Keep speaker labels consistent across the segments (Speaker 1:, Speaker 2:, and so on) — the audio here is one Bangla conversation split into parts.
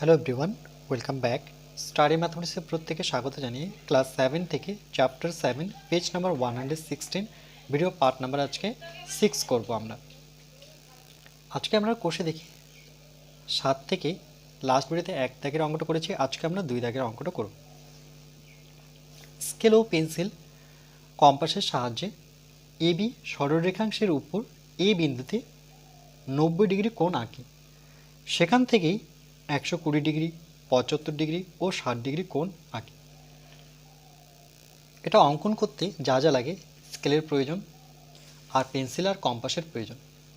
Speaker 1: Hello everyone welcome back study ম্যাথমেটিক্সের প্রত্যেকে স্বাগত জানিয়ে ক্লাস সেভেন থেকে chapter seven page number one hundred sixteen video part number আজকে সিক্স করব আমরা। আজকে আমরা কোষে দেখি। সাত থেকে লাস্ট ভিডিওতে এক দাগের অঙ্কটা করেছি, আজকে আমরা দুই দাগের অঙ্কটা করব। স্কেল ও পেন্সিল কম্পাসের সাহায্যে এবি সরলরেখাংশের উপর এ বিন্দুতে নব্বই ডিগ্রি কোণ আঁকি। সেখান থেকেই একশো কুড়ি ডিগ্রি, পঁচাত্তর ডিগ্রি ও ষাট ডিগ্রি কোণ আঁকি। এটা অঙ্কন করতে যা যা লাগে, স্কেলের প্রয়োজন আর পেন্সিল আর কম্পাসের প্রয়োজন।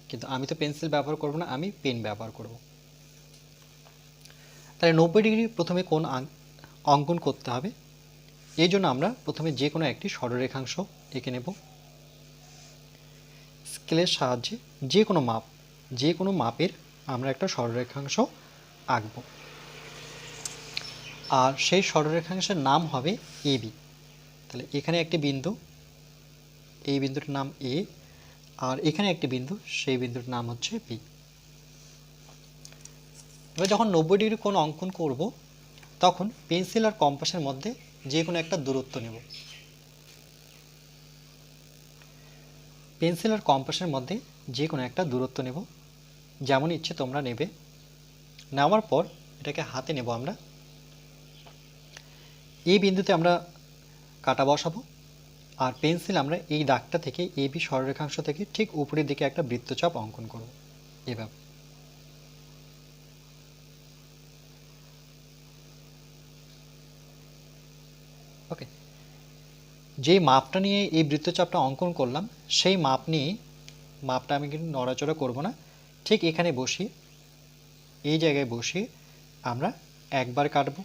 Speaker 1: কিন্তু আমি তো পেন্সিল ব্যবহার করব না, আমি পেন ব্যবহার করব। তাহলে নব্বই ডিগ্রি প্রথমে কোন অঙ্কন করতে হবে। এই জন্য আমরা প্রথমে যে কোনো একটি সরলরেখাংশ এঁকে নেব। স্কেলের সাহায্যে যে কোনো মাপ, যে কোনো মাপের আমরা একটা সরলরেখাংশ আঁকব। আর সেই সরলরেখাংশের নাম হবে এবি তাহলে এখানে একটি বিন্দু, এই বিন্দুটার নাম এ, আর এখানে একটি বিন্দু, সেই বিন্দুর নাম হচ্ছে বি। এবার যখন নব্বই ডিগ্রি কোণ অঙ্কন করব, তখন পেন্সিল আর কম্পাসের মধ্যে যে কোনো একটা দূরত্ব নেব। পেন্সিল আর কম্পাসের মধ্যে যে কোনো একটা দূরত্ব নেব। যেমন ইচ্ছে তোমরা নেবে। নেওয়ার পর এটাকে হাতে নেব আমরা। এই বিন্দুতে আমরা কাটা বসাবো আর পেন্সিল আমরা এই দাগটা থেকে এ বি সরলরেখাংশ থেকে ঠিক উপরের দিকে একটা বৃত্তচাপ অঙ্কন করব। এভাবে ওকে। যেই মাপটা নিয়ে এই বৃত্তচাপটা অঙ্কন করলাম, সেই মাপ নিয়ে মাপটা আমি কিন্তু নড়াচড়া করব না। ঠিক এখানে বসিয়ে এই জায়গায় বসিয়ে আমরা একবার কাটব।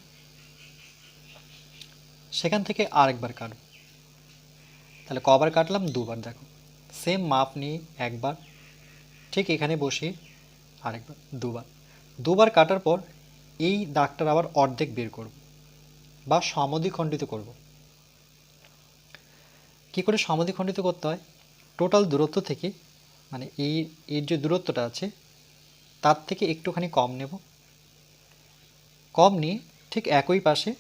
Speaker 1: সেখান থেকে আরেকবার কাটব। তাহলে কবার কাটলাম, দুবার দেখো। সেম মাপ নিয়ে একবার, ঠিক এখানে বসিয়ে আরেকবার, দুবার। দুবার কাটার পর এই দাগটার আবার অর্ধেক বের করব বা সমদ্বিখণ্ডিত করব। কি করে সমদ্বিখণ্ডিত করতে হয়? টোটাল দূরত্ব থেকে মানে এই এর যে দূরত্বটা আছে তার থেকে একটুখানি কম নেব। কম নিয়ে ঠিক একই পাশে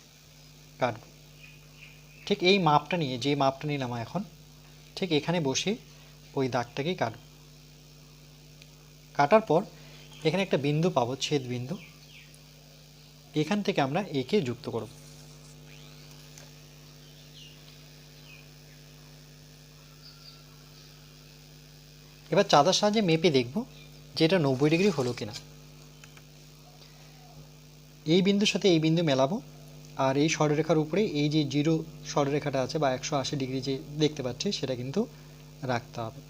Speaker 1: কাটব। ঠিক এই মাপটা নিয়ে, যে মাপটা নিলাম এখন, ঠিক এখানে বসে ওই দাগটাকেই কাটব। কাটার পর এখানে একটা বিন্দু পাবো, ছেদ বিন্দু। এখান থেকে আমরা একে যুক্ত করব। এবার চাঁদার সাহায্যে মেপে দেখব যে এটা নব্বই ডিগ্রি হলো কিনা। এই বিন্দুর সাথে এই বিন্দু মেলাবো, আর এই সরলরেখার উপরে এই যে জিরো সরলরেখাটা আছে বা একশো আশি ডিগ্রি যে দেখতে পাচ্ছি, সেটা কিন্তু রাখতে হবে।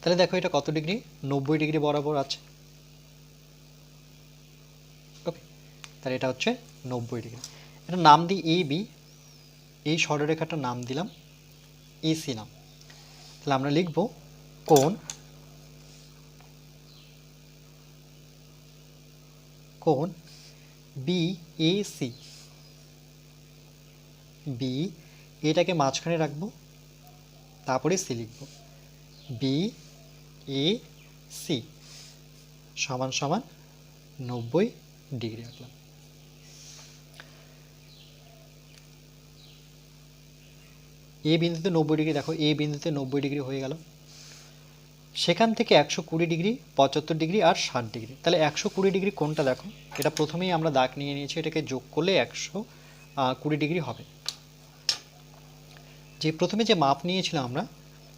Speaker 1: তাহলে দেখো এটা কত ডিগ্রি? নব্বই ডিগ্রি বরাবর আছে। ওকে, তাহলে এটা হচ্ছে নব্বই ডিগ্রি। এটা নাম দিই এ বি, এই সরলরেখাটার নাম দিলাম এসি নাম। তাহলে আমরা লিখব কোণ কোণ বি এ সি বি এটাকে মাঝখানে রাখব, তারপরে সি লিখব। বি এ সি সমান সমান নব্বই ডিগ্রি রাখলাম এ বিন্দুতে নব্বই ডিগ্রি, দেখো, এ বিন্দুতে নব্বই ডিগ্রি হয়ে গেল। সেখান থেকে একশো কুড়ি ডিগ্রি, পঁচাত্তর ডিগ্রি আর ষাট ডিগ্রি। তাহলে একশো কুড়ি ডিগ্রি কোনটা দেখো? এটা প্রথমেই আমরা দাগ নিয়ে নিয়েছি, এটাকে যোগ করলে একশো কুড়ি ডিগ্রি হবে। যে প্রথমে যে মাপ নিয়েছিলাম আমরা,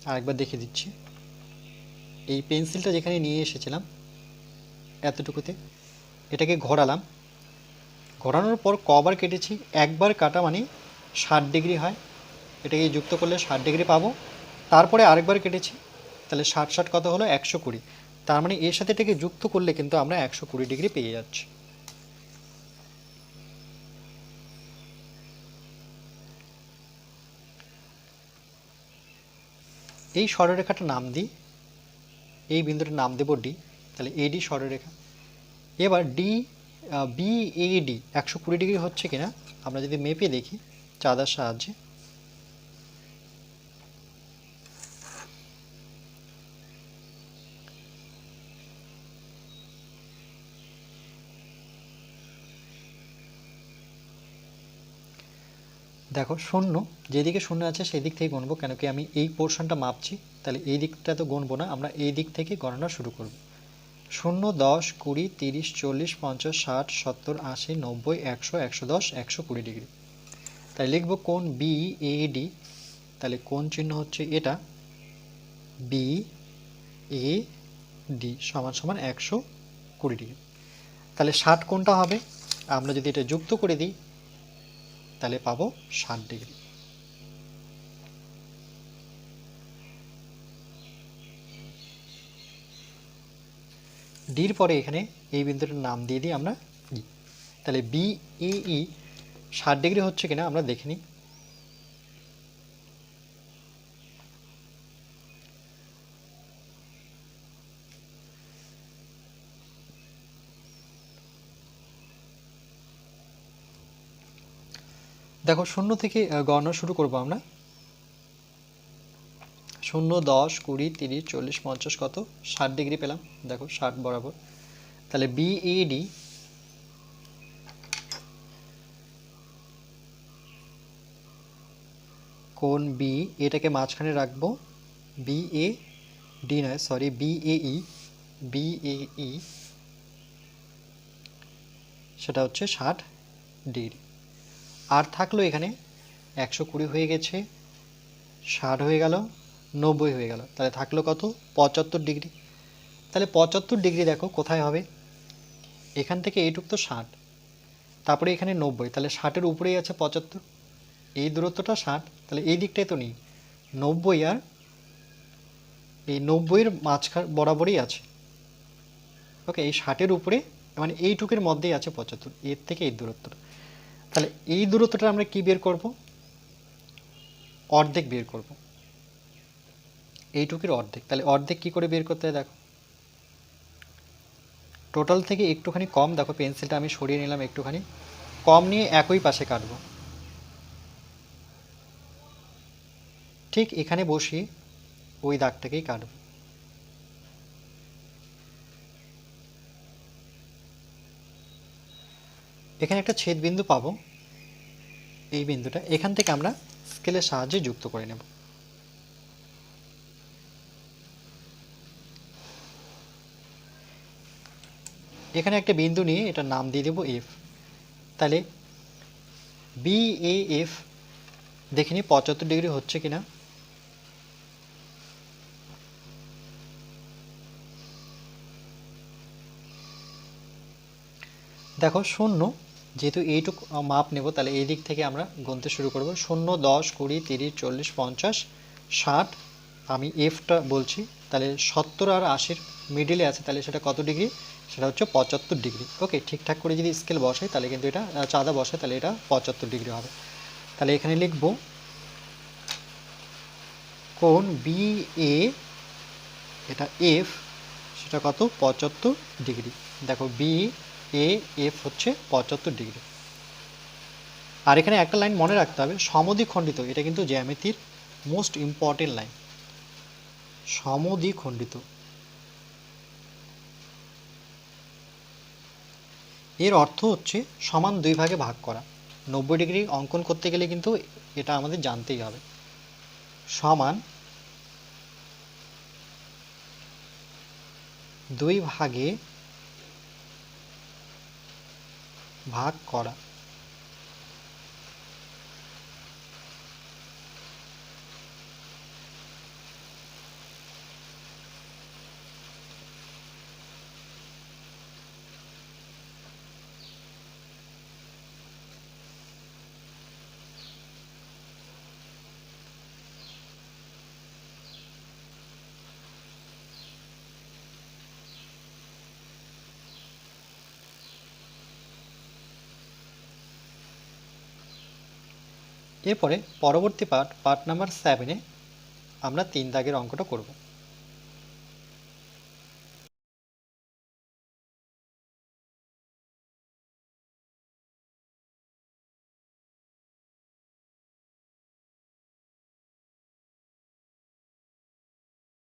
Speaker 1: আরেকবার দেখে দিচ্ছি। এই পেন্সিলটা যেখানে নিয়ে এসেছিলাম, এতটুকুতে, এটাকে ঘোরালাম। ঘোরানোর পর কবার কেটেছি, একবার কাটা মানে ষাট ডিগ্রি হয়। এটাকে যুক্ত করলে ষাট ডিগ্রি পাবো। তারপরে আরেকবার কেটেছি তাহলে ষাট ষাট কত হলো? একশো কুড়ি। তার মানে এর সাথে এটাকে যুক্ত করলে কিন্তু আমরা একশো কুড়ি ডিগ্রি পেয়ে যাচ্ছি। এই সরলরেখাটার নাম দিই। এই বিন্দুটার নাম দেব ডি। তাহলে এডি সরলরেখা। এবার ডি বি, এ, ডি একশো কুড়ি ডিগ্রি হচ্ছে কিনা? আমরা যদি মেপে দেখি, চাঁদার সাহায্যে। দেখো, শূন্য, যেদিকে শূন্য আছে সেই দিক থেকে গুনবো, কেন কি আমি এই পোর্শনটা মাপছি, তাহলে এই দিকটা তো গুনবো না, আমরা এই দিক থেকে গণনা শুরু করব। শূন্য, দশ, কুড়ি, তিরিশ, চল্লিশ, পঞ্চাশ, ষাট, সত্তর, আশি, নব্বই, একশো একশো দশ, একশো কুড়ি ডিগ্রি। তাই লিখব কোন বি এ ডি তাহলে কোন চিহ্ন হচ্ছে এটা বি এ ডি সমান সমান একশো কুড়ি ডিগ্রি। তাহলে ষাট কোনটা হবে, আমরা যদি এটা যুক্ত করে দিই তাহলে পাবো ষাট ডিগ্রি। ডির পরে এখানে এই বিন্দুটার নাম দিয়ে দিই আমরা তাহলে বি এ ই ষাট ডিগ্রি হচ্ছে কিনা আমরা দেখে নিই। দেখো, শূন্য থেকে গণনা শুরু করব আমরা। শূন্য, দশ, কুড়ি, তিরিশ, চল্লিশ, পঞ্চাশ, কত? ষাট ডিগ্রি পেলাম। দেখো, ষাট বরাবর। তাহলে বিএডি কোন বি এটাকে মাঝখানে রাখব। বি এ ডি নয় sorry B A E B A E সেটা হচ্ছে ষাট ডিগ্রি। আর থাকল এখানে একশো কুড়ি হয়ে গেছে, ষাট হয়ে গেল, নব্বই হয়ে গেল। তাহলে থাকল কত? পঁচাত্তর ডিগ্রি। তাহলে পঁচাত্তর ডিগ্রি দেখো কোথায় হবে? এখান থেকে এইটুক তো ষাট। তারপরে এখানে নব্বই। তাহলে ষাটের উপরেই আছে পঁচাত্তর। এই দূরত্বটা ষাট। তাহলে এই দিকটাই তো নেই। নব্বই আর এই নব্বইয়ের মাঝখান বরাবরই আছে। ওকে, এই ষাটের উপরে মানে এইটুকের মধ্যেই আছে পঁচাত্তর। এর থেকে এই দূরত্বটা। তাহলে এই দূরত্বটা আমরা কি বের করব? অর্ধেক বের করব। এইটুকুর অর্ধেক। তাহলে অর্ধেক কি করে বের করতে হয় দেখো। টোটাল থেকে একটুখানি কম, দেখো পেন্সিলটা আমি সরিয়ে নিলাম একটুখানি। কম নিয়ে একই পাশে কাটবো। ঠিক এখানে বসিয়ে ওই দাগটাকেই কাটবো। এখানে একটা ছেদ বিন্দু পাবো। এই বিন্দুটা। এখান থেকে আমরা স্কেলের সাহায্যে যুক্ত করে নেব। এখানে একটা বিন্দু নিয়ে এটা নাম দিয়ে দেবো এফ তাহলে বি এ এফ দেখে নিই, পঁচাত্তর ডিগ্রি হচ্ছে কিনা। দেখো শূন্য, যেহেতু এইটুক মাপ নেব, তাহলে এই দিক থেকে আমরা গুনতে শুরু করব। শূন্য, দশ, কুড়ি, তিরিশ, চল্লিশ, পঞ্চাশ, ষাট, আমি এফটা বলছি, তাহলে সত্তর আর আশির মিডিলে আছে, তাহলে সেটা কত ডিগ্রি? সেটা হচ্ছে পঁচাত্তর ডিগ্রি। ওকে ঠিকঠাক করে যদি স্কেল বসাই, তাহলে কিন্তু এটা চাঁদা বসাই, তাহলে এটা পঁচাত্তর ডিগ্রি হবে। তাহলে এখানে লিখব কোন বি এ এটা এফ সেটা কত? পঁচাত্তর ডিগ্রি। দেখো বি এ এফ হচ্ছে পঁচাত্তর ডিগ্রি। আর এখানে একটা লাইন মনে রাখতে হবে, সমদ্বিখণ্ডিত, এটা কিন্তু জ্যামিতির মোস্ট ইম্পর্টেন্ট লাইন সমদ্বিখণ্ডিত। এর অর্থ হচ্ছে সমান দুই ভাগে ভাগ করা। নব্বই ডিগ্রি অঙ্কন করতে গেলে কিন্তু এটা আমাদের জানতেই হবে। সমান দুই ভাগে ভাগ করা। এরপরে পরবর্তী পার্ট পার্ট নাম্বার সেভেনে আমরা তিন দাগের অঙ্কটা করব।